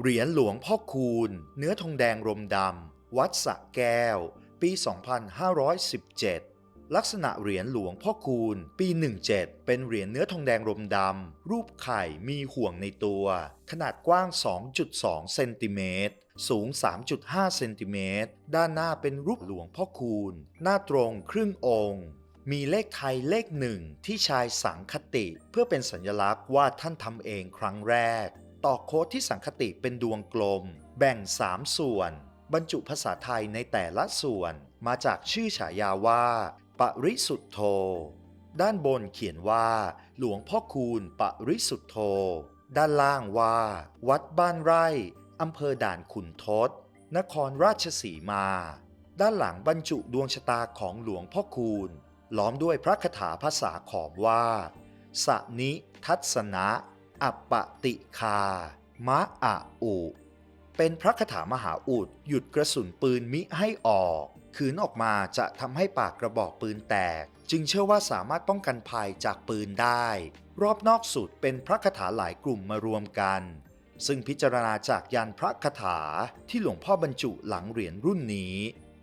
เหรียญหลวงพ่อคูณ เนื้อทองแดงรมดำ วัดสะแก้ว ปี 2517 ลักษณะเหรียญหลวงพ่อคูณ ปี 17 เป็นเหรียญเนื้อทองแดงรมดำ รูปไข่มีห่วงในตัว ขนาดกว้าง 2.2 เซนติเมตร สูง 3.5 เซนติเมตร ด้านหน้าเป็นรูปหลวงพ่อคูณ หน้าตรงครึ่งองค์มีเลขไทยเลขหนึ่งที่ชายสังคติ เพื่อเป็นสัญลักษณ์ว่าท่านทำเองครั้งแรก ต่อโค้ดที่สังคติเป็นดวงกลม แบ่ง 3 ส่วน บรรจุภาษาไทยในแต่ละส่วน มาจากชื่อฉายาว่า ปริสุทธโธ ด้านบนเขียนว่า หลวงพ่อคูณปริสุทธโธ ด้านล่างว่า วัดบ้านไร่อำเภอด่านขุนทศ นครราชสีมา ด้านหลังบรรจุดวงชะตาของหลวงพ่อคูณ ล้อมด้วยพระคาถาภาษาขอมว่า สนิทัศนะ อัปปติคามะอะอุเป็นพระคาถามหาอุดหยุดกระสุนปืนมิให้ออกขืนออกมาจะทำให้ปากกระบอกปืนแตก จึงเชื่อว่าสามารถป้องกันภัยจากปืนได้ รอบนอกสุดเป็นพระคาถาหลายกลุ่มมารวมกัน ซึ่งพิจารณาจากยันพระคาถาที่หลวงพ่อบรรจุหลังเหรียญรุ่นนี้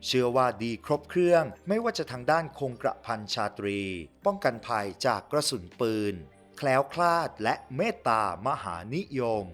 เชื่อว่าดีครบเครื่องไม่ว่าจะทางด้านคงกระพันชาตรี ป้องกันภัยจากกระสุนปืน แคล้วคลาดและเมตตามหานิยม